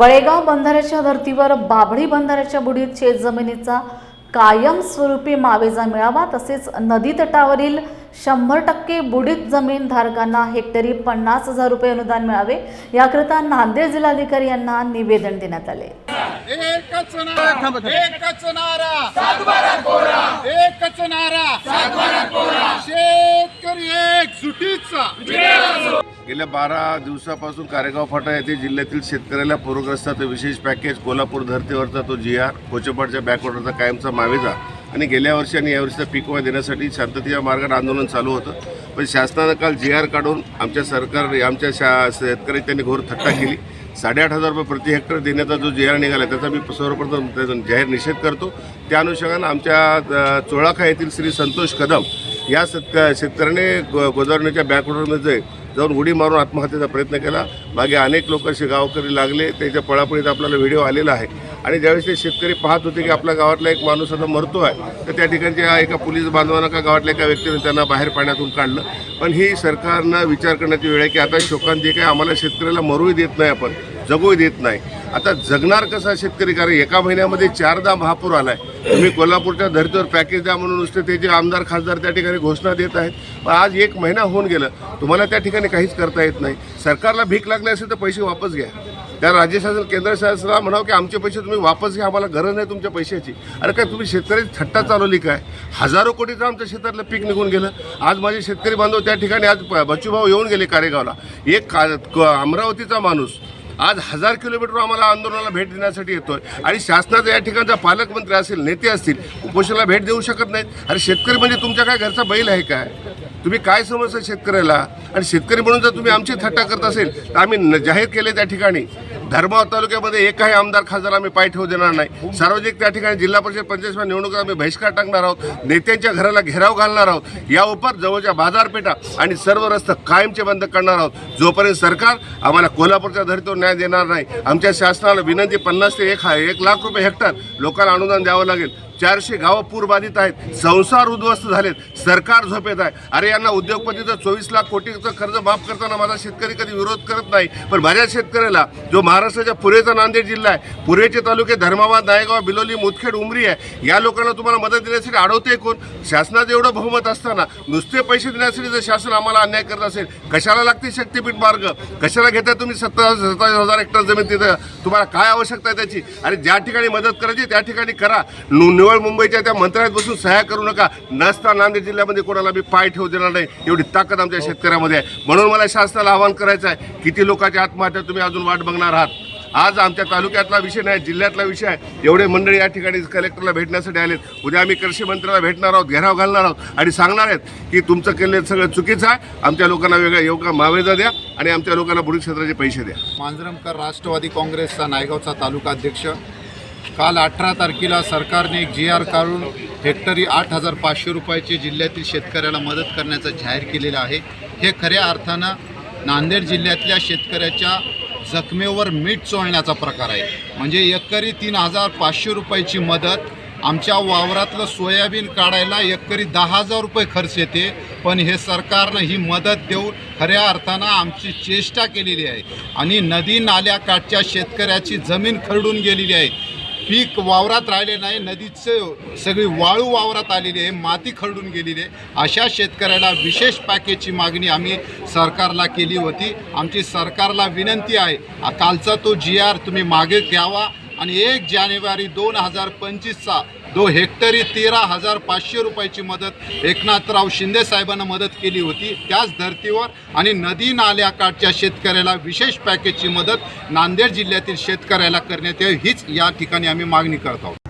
बळेगाव बंधाऱ्याच्या धर्तीवर बाभळी बंधाऱ्याच्या बुडीत शेत जमिनीचा कायमस्वरूपी मावेजा मिळावा तसेच नदी तटावरील शंभर टक्के बुडीत जमीन धारकांना हेक्टरी पन्नास हजार रुपये अनुदान मिळावे. याकरिता नांदेड जिल्हाधिकारी यांना निवेदन देण्यात आले. एकच नारा एकच नारा. एकच नारा. शेतकरी एक सुटीचा गेल्या बारा दिवसापासून कारेगाव फाटा येथे जिल्ह्यातील शेतकऱ्याला पूरग्रस्त विशेष पॅकेज कोल्हापूर धर्तीवरचा तो जी आर कोचपाडच्या बॅकवॉटरचा कायमचा मावेजा. आणि गेल्या वर्षी आणि यावर्षीचा पीक विमा देण्यासाठी शांततेच्या मार्गात आंदोलन चालू होतं. पण शासनानं काल जी आर काढून आमच्या सरकार आमच्या शा शेतकरी त्यांनी घोर थट्टा केली. साडेआठ हजार रुपये प्रति हेक्टर देण्याचा जो जी आर निघाला त्याचा मी सर्वप्रथम त्याचा जाहीर निषेध करतो. त्या अनुषंगानं आमच्या चोळाखा येथील श्री संतोष कदम या शेतक शेतकऱ्याने गो गोदावरीच्या बॅकवॉटरमध्ये जाऊन उडी मारून आत्महत्येचा प्रयत्न केला. मागे अनेक लोक असे गावकरी लागले. त्याच्या पळापळीत आपल्याला व्हिडिओ आलेला आहे. आणि ज्यावेळेस ते शेतकरी पाहत होते की आपल्या गावातला एक माणूस आता मरतो आहे तर त्या ठिकाणच्या एका पोलीस बांधवानं का गावातल्या एका व्यक्तीने त्यांना बाहेर पाण्यातून काढलं. पण ही सरकारनं विचार करण्याची वेळ आहे की आता शोकांत जे काय आम्हाला शेतकऱ्याला मरूही देत नाही आपण जगू देत नाही. आता जगणार कसा शेतकरी? कारण एका महिन्यामध्ये चारदा महापूर आलाय. तुम्ही कोल्हापूरच्या धर्तीवर पॅकेज द्या म्हणून नुसते त्याचे आमदार खासदार त्या ठिकाणी घोषणा देत आहेत. पण आज एक महिना होऊन गेलं. तुम्हाला त्या ठिकाणी काहीच करता येत नाही. सरकारला भीक लागली असेल तर पैसे वापस घ्या. त्या राज्य शासन केंद्र शासनाला म्हणावं की आमचे पैसे तुम्ही वापस घ्या. आम्हाला गरज नाही तुमच्या पैशाची. अरे काय तुम्ही शेतकऱ्याची थट्टा चालवली काय? हजारो कोटीचं आमच्या शेतातलं पीक निघून गेलं. आज माझे शेतकरी बांधव त्या ठिकाणी आज बच्चूभाऊ येऊन गेले कारेगावला. एक का क- अमरावतीचा माणूस आज हजार किलोमीटर आम्हाला आंदोलनाला भेट देण्यासाठी येतोय. आणि शासनाचा या ठिकाणचा पालकमंत्री असेल नेते असतील उपोषणाला भेट देऊ शकत नाहीत. अरे शेतकरी म्हणजे तुमच्या काय घरचा बैल आहे काय? तुम्ही काय समजता शेतकऱ्याला? आणि शेतकरी म्हणून जर तुम्ही आमची थट्टा करत असेल तर आम्ही न- जाहीर केले त्या ठिकाणी. धर्माव तालुक्यामध्ये एकही आमदार खासदार आम्ही पाय ठेवू देणार नाही. सार्वजनिक त्या ठिकाणी जिल्हा परिषद पंचायत निवडणुकीत आम्ही बहिष्कार टाकणार आहोत. नेत्यांच्या घराला घेराव घालणार आहोत. या उपर जवळच्या बाजारपेठा आणि सर्व रस्ते कायमचे बंद करणार आहोत. जोपर्यंत सरकार आम्हाला कोल्हापूरच्या धर्तीवर न्याय देणार नाही आमच्या शासनाला विनंती पन्नास ते एक एक लाख रुपये हेक्टर लोकांना अनुदान द्यावं लागेल. चारशे गावं पूरबाधित आहेत. संसार उद्ध्वस्त झालेत. सरकार झोपेत आहे. अरे यांना उद्योगपतीचं चोवीस लाख कोटीचं कर्ज माफ करताना माझा शेतकरी कधी विरोध करत नाही. पण बऱ्याच शेतकऱ्याला जो महाराष्ट्राच्या पुरेचा नांदेड जिल्हा आहे. पुरेचे तालुके धर्माबाद नायगाव बिलोली मुदखेड उमरी आहे. या लोकांना तुम्हाला मदत देण्यासाठी अडवते कोण शासनाचं एवढं बहुमत असताना नुसते पैसे देण्यासाठी जर शासन आम्हाला अन्याय करत असेल कशाला लागते शक्तीपीठ मार्ग? कशाला घेताय तुम्ही सत्ता सत्तावीस हजार हेक्टर जमीन तिथं? तुम्हाला काय आवश्यकता आहे त्याची? अरे ज्या ठिकाणी मदत करायची त्या ठिकाणी करा. नु- निवळ मुंबईच्या त्या मंत्रालयात बसून सहाय्य करू नका. नसता नांदेड जिल्ह्यामध्ये कोणाला मी पाय ठेवू देणार नाही. एवढी ताकद आमच्या शेतकऱ्यामध्ये आहे. म्हणून मला शासनाला आवाहन करायचं आहे किती लोकांची आत्महत्या तुम्ही अजून वाट बघणार आहात? आज आमच्या तालुक्यातला विषय नाही जिल्ह्यातला विषय आहे. एवढे मंडळी या ठिकाणी कलेक्टरला भेटण्यासाठी आलेत. उद्या आम्ही कृषी मंत्र्याला भेटणार आहोत घेराव घालणार आहोत आणि सांगणार आहेत की तुमचं केलेलं सगळं चुकीचं आहे. आमच्या लोकांना वेगळा योगा मावेजा द्या आणि आमच्या लोकांना बुडीत क्षेत्राचे पैसे द्या. मांजरमकर राष्ट्रवादी काँग्रेसचा नायगावचा तालुका अध्यक्ष. काल अठरा तारखेला सरकारने एक जी आर काढून हेक्टरी आठ हजार पाचशे रुपयाचे जिल्ह्यातील शेतकऱ्याला मदत करण्याचं जाहीर केलेलं आहे. हे खऱ्या अर्थानं नांदेड जिल्ह्यातल्या शेतकऱ्याच्या जखमेवर मीठ चोळण्याचा प्रकार आहे. म्हणजे एकरी तीन हजार पाचशे रुपयाची मदत आमच्या वावरातलं सोयाबीन काढायला एकरी दहा हजार रुपये खर्च येते पण हे सरकारनं ही मदत देऊन खऱ्या अर्थानं आमची चेष्टा केलेली आहे. आणि नदी नाल्याकाठच्या शेतकऱ्याची जमीन खरडून गेलेली आहे. पीक वावरात राहिले नाही नदीचं सगळी वाळू वावरात आलेली आहे माती खरडून गेलेली आहे. अशा शेतकऱ्याला विशेष पॅकेजची मागणी आम्ही सरकारला केली होती. आमची सरकारला विनंती आहे कालचा तो जी आर तुम्ही मागे घ्यावा. आणि एक जानेवारी दोन हजार पंचवीसचा दो हेक्टरी तेरा हजार पाचशे रुपयाची मदत एकनाथराव शिंदे साहेबांना मदत केली होती. त्याच धर्तीवर आणि नदी नाल्याकाठच्या शेतकऱ्याला विशेष पॅकेजची मदत नांदेड जिल्ह्यातील शेतकऱ्याला करण्यात यावी हीच या ठिकाणी आम्ही मागणी करत आहोत.